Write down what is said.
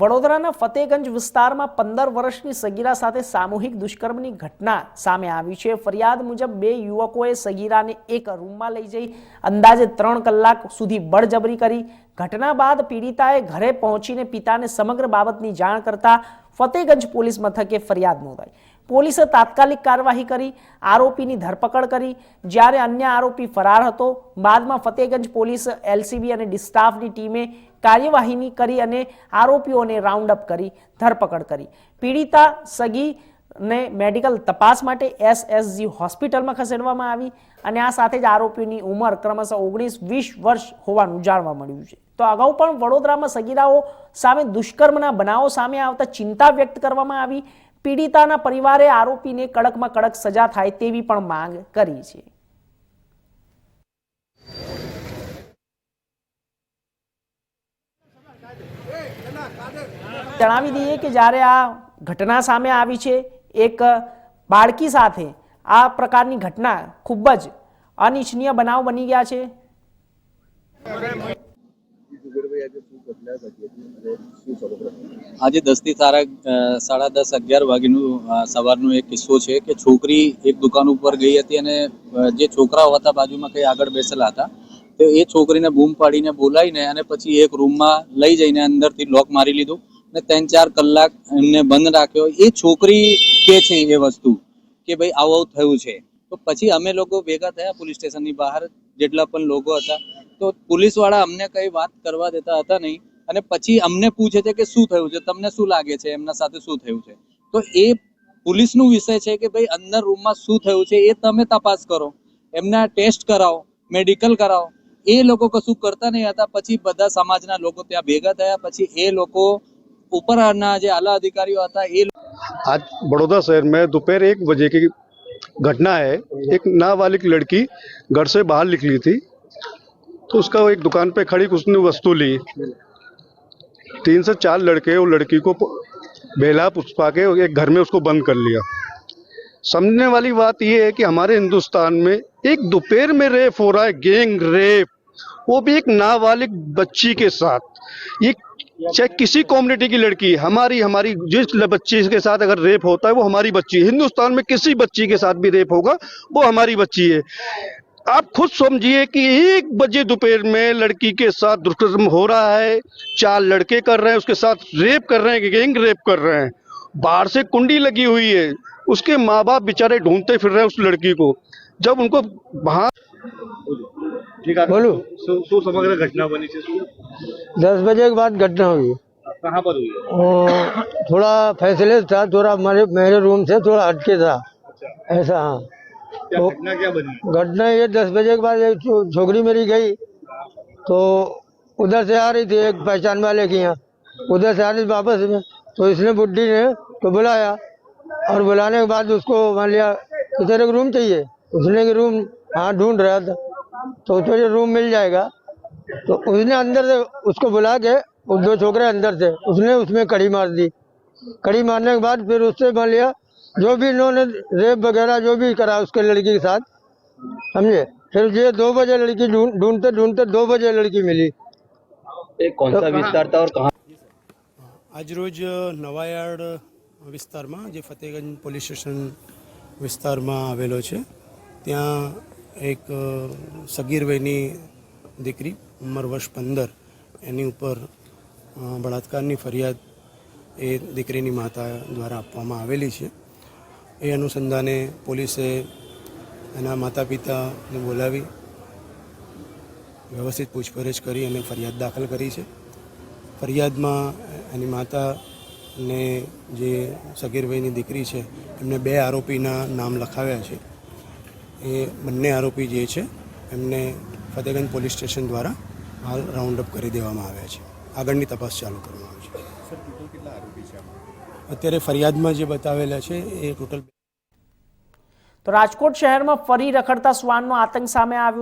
વડોદરાના ફતેગંજ વિસ્તારમાં પંદર વર્ષની સગીરા સાથે સામૂહિક દુષ્કર્મની ઘટના સામે આવી છે. ફરિયાદ મુજબ બે યુવકોએ સગીરાને એક રૂમમાં લઈ જઈ અંદાજે ત્રણ કલાક સુધી બળજબરી કરી. ઘટના બાદ પીડિતાએ ઘરે પહોંચીને પિતાને સમગ્ર બાબતની જાણ કરતા ફતેગંજ પોલીસ મથકે ફરિયાદ નોંધાઈ. પોલીસે તાત્કાલિક કાર્યવાહી કરી, આરોપીની ધરપકડ કરી. જ્યારે અન્ય આરોપી ફરાર હતો, બાદમાં ફતેગંજ પોલીસ, એલસીબી અને ડિસ્ટાફની ટીમે કાર્યવાહીની કરી અને આરોપીઓને રાઉન્ડ અપ કરી, ધરપકડ કરી. પીડિતા સગી ને મેડિકલ તપાસ માટે એસએસજી હોસ્પિટલમાં ખસેડવામાં આવી અને આ સાથે જ આરોપીની ઉંમર ક્રમશઃ ઓગણીસ, વીસ વર્ષ હોવાનું જાણવા મળ્યું છે. તો અગાઉ પણ વડોદરામાં સગીરાઓ સામે દુષ્કર્મના બનાવો સામે આવતા ચિંતા વ્યક્ત કરવામાં આવી. પીડિતાના પરિવારે આરોપીને કડકમાં કડક સજા થાય તેવી પણ માંગ કરી છે. જણાવી દઈએ કે જ્યારે આ ઘટના સામે આવી છે એક બાળકી સાથે આ પ્રકારની ઘટના ખૂબ જ અનિચ્છનીય બનાવ બની ગયા છે. આજે દસથી સારા સાડા દસ અગિયાર વાગ્યાનું અ, સવારનો એક કિસ્સો છે કે છોકરી એક દુકાન ઉપર ગઈ હતી અને જે છોકરાઓ હતા બાજુમાં કઈ આગળ બેસેલા હતા. તો એ છોકરીને બૂમ પાડીને બોલાવીને અને પછી એક રૂમમાં લઈ જઈને અંદરથી લોક મારી લીધું અને ત્રણ ચાર કલાક એમને બંધ રાખ્યો. એ છોકરી કે છે એ વસ્તુ કે ભાઈ આવું આવું થયું છે. તો પછી અમે લોકો ભેગા થયા પોલીસ સ્ટેશનની બહાર, જેટલા પણ લોકો હતા. તો પોલીસવાળા અમને કઈ વાત કરવા દેતા હતા નહીં. અને પછી અમને પૂછે છે કે શું થયું છે? તમને શું લાગે છે? એમના સાથે શું થયું છે? તો એ પોલીસનું વિષય છે કે ભાઈ અંદર રૂમમાં શું થયું છે એ તમે તપાસ કરો. એમના ટેસ્ટ કરાવો, મેડિકલ કરાવો. એ લોકો કશું કરતા નહીં હતા પછી બધા સમાજના લોકો ત્યાં ભેગા થયા પછી એ લોકો ઉપરના જે આલા અધિકારીઓ હતા એ आज बड़ौदा शहर में दोपहर एक बजे की घटना है एक नाबालिग लड़की घर से बाहर निकली थी तो उसका वो एक दुकान पे खड़ी उसने वस्तु ली तीन से चार लड़के वो लड़की को बेला पुष्पा के एक घर में उसको बंद कर लिया समझने वाली बात यह है कि हमारे हिंदुस्तान में एक दोपहर में रेप हो रहा है गैंग रेप वो भी एक नाबालिग बच्ची के साथ। ये चाहे किसी कम्युनिटी की लड़की, हमारी हमारी, जिस बच्ची के साथ अगर रेप होता है, वो हमारी बच्ची है। हिंदुस्तान में किसी बच्ची के साथ भी रेप होगा, वो हमारी बच्ची है। आप खुद समझिए कि एक बजे दोपहर में लड़की के साथ दुष्कर्म हो रहा है, चार लड़के कर रहे हैं, उसके साथ रेप कर रहे हैं गैंग रेप कर रहे हैं। बाहर से कुंडी लगी हुई है, उसके माँ बाप बेचारे ढूंढते फिर रहे हैं उस लड़की को। जब उनको वहाँ બોલું શું શું સમગ્ર ઘટના બની છે શું दस बजे के बाद घटना हुई कहाँ पर हुई और थोड़ा फैसले था थोड़ा हमारे मेरे रूम से थोड़ा हटके था ऐसा हाँ क्या तो- घटना क्या बनी घटना ये दस बजे के बाद एक छो- छोकरी मेरी गई तो उधर से आ रही थी एक पहचान वाले के यहाँ उधर से आ रही थी वापस में तो इसने बुड्ढी ने तो बुलाया और बुलाने के बाद उसको मान लिया कि तेरे को रूम चाहिए उसने कि रूम हाँ ढूंढ रहा था तो तुझे रूम मिल जाएगा तो उसने अंदर से उसको बुला के वो दो छोकरे अंदर थे उसने उसमें कड़ी मार दी कड़ी मारने के बाद फिर उससे मान लिया जो भी इन्होंने रेप वगैरह जो भी करा उसके लड़की के साथ समझे फिर ये दो बजे लड़की ढूंढ ढूंढते ढूंढते दो बजे लड़की मिली कौन सा विस्तार था और कहाँ આજરોજ નવાયાર્ડ વિસ્તારમાં જે ફતેગંજ પોલીસ સ્ટેશન વિસ્તારમાં આવેલો છે ત્યાં એક અ, સગીર વયની દીકરી ઉંમર વર્ષ પંદર. એની ઉપર બળાત્કારની ફરિયાદ એ દીકરીની માતા દ્વારા આપવામાં આવેલી છે. એ અનુસંધાને પોલીસે એના માતા પિતાને બોલાવી વ્યવસ્થિત પૂછપરછ કરી અને ફરિયાદ દાખલ કરી છે. ફરિયાદમાં એની માતાને જે સગીર વયની દીકરી છે એમને બે આરોપીના નામ લખાવ્યા છે. એ બંને આરોપી જે છે એમને ફતેગંજ પોલીસ સ્ટેશન દ્વારા હાલ રાઉન્ડ અપ કરી દેવામાં આવ્યા છે. આગળની તપાસ ચાલુ કરવામાં આવી છે. અત્યારે ફરિયાદમાં જે બતાવેલા છે એ ટોટલ તો રાજકોટ શહેરમાં ફરી રખડતા શ્વાનનો આતંક સામે આવ્યો.